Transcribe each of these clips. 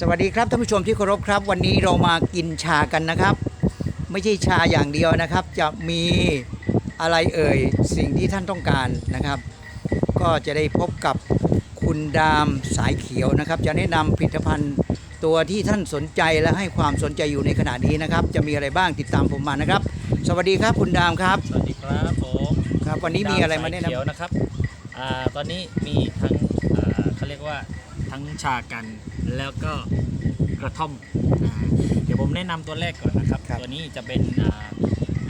สวัสดีครับท่านผู้ชมที่เคารพครับ วันนี้เรามากินชากันนะครับ ไม่ใช่ชาอย่างเดียวนะครับ จะมีอะไรเอ่ยสิ่งที่ท่านต้องการนะครับ ก็จะได้พบกับคุณดามสายเขียวนะครับ จะแนะนำผลิตภัณฑ์ตัวที่ท่านสนใจและให้ความสนใจอยู่ในขณะนี้นะครับ จะมีอะไรบ้างติดตามผมมานะครับ สวัสดีครับคุณดามครับสวัสดีครับผมครับ วันนี้มีอะไรมาแนะดวสยเขียนำวนะครับอ่าตอนนี้มีทั้งอ่าเขาเรียกว่า ทั้งชากันแล้วก็กระท่อมอ่าเดี๋ยวผมแนะนำตัวแรกก่อนนะครับ ตัวนี้จะเป็นอ่า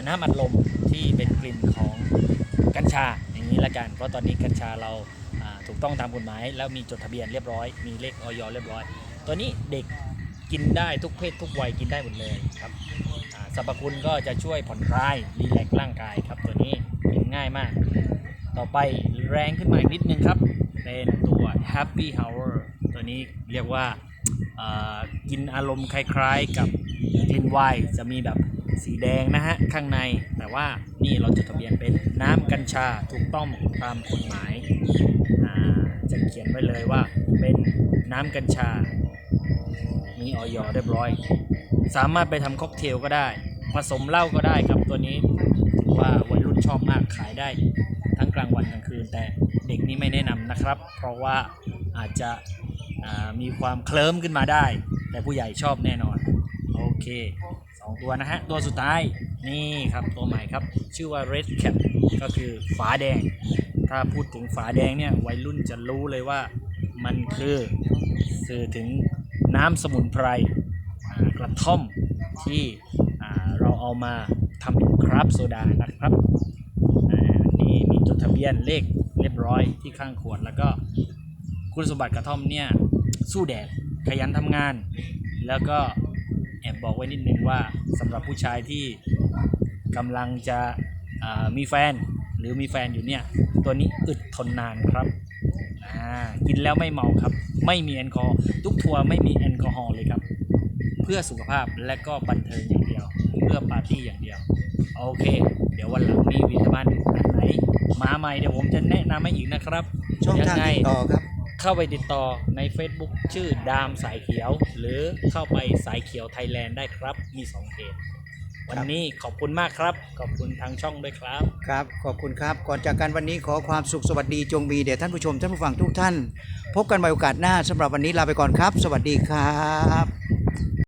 น้ำอัดลมที่เป็นกลิ่นของกัญชาอย่างนี้ละกัน เพราะตอนนี้กัญชาเราอ่าถูกต้องตามกฎหมาย แล้วมีจดทะเบียนเรียบร้อย มีเลขออยเรียบร้อย ตัวนี้เด็กกินได้ทุกเพศทุกวัยกินได้หมดเลยครับอ่าสรรพคุณก็จะช่วยผ่อนคลายรีแลกซ์ร่างกายครับ ตัวนี้กินง่ายมาก ต่อไปแรงขึ้นมาอีกนิดนึงครับ เป็นตัว Happy Hour ตัวนี้เรียกว่ากินอารมณ์คล้ายๆกับกลิ่นไวน์จะมีแบบสีแดงนะฮะ ข้างในแต่ว่านี่เราจดทะเบียนเป็นน้ำกัญชาถูกต้องตามกฎหมายาจะเขียนไว้เลยว่าเป็นน้ำกัญชา มีออยเรียบร้อย สามารถไปทำค็อกเทลก็ได้ ผสมเหล้าก็ได้ครับตัวนี้ถือว่าวัยรุ่นชอบมากขายได้ ทั้งกลางวันกลางคืนแต่เด็กนี่ไม่แนะนำนะครับ เพราะว่าอาจจะ มีความเคลิ้มขึ้นมาได้ แต่ผู้ใหญ่ชอบแน่นอน โอเคสองตัวนะฮะ ตัวสุดท้าย นี่ครับตัวใหม่ครับ ชื่อว่า Red Cap ก็คือฝาแดง ถ้าพูดถึงฝาแดงเนี่ยวัยรุ่นจะรู้เลยว่ามันคือสื่อถึงน้ำสมุนไพรกระท่อมที่เราเอามาทำเป็นคราฟโซดานะครับอ่านี่มีจดทะเบียนเลขเรียบร้อยที่ข้างขวดแล้วก็คุณสมบัติกระท่อมเนี่ย สู้แดดขยันทำงาน แล้วก็แอบบอกไว้นิดนึงว่าสำหรับผู้ชายที่กำลังจะมีแฟนหรือมีแฟนอยู่เนี่ย ตัวนี้อึดทนนานครับกินแล้วไม่เมาครับ ไม่มีแอลกอฮอล์ทุกทัวร์ไม่มีแอลกอฮอล์เลยครับ เพื่อสุขภาพและก็บันเทิงอย่างเดียว เพื่อปาร์ตี้อย่างเดียว โอเค เดี๋ยววันหลังมีวิตามินอันไหนมาใหม่เดี๋ยวผมจะแนะนำให้อีกนะครับ ช่องทางยัไงติดต่อครับ เข้าไปติดต่อใน Facebook ชื่อดามสายเขียว หรือเข้าไปสายเขียวไทยแลนด์ได้ครับมี2เพจวันนี้ขอบคุณมากครับ ขอบคุณทางช่องด้วยครับ ครับ ขอบคุณครับ ก่อนจากกันวันนี้ขอความสุขสวัสดีจงมีเด่ท่านผู้ชมท่านผู้ฟังทุกท่าน พบกันใหม่โอกาสหน้าสำหรับวันนี้ลาไปก่อนครับ สวัสดีครับ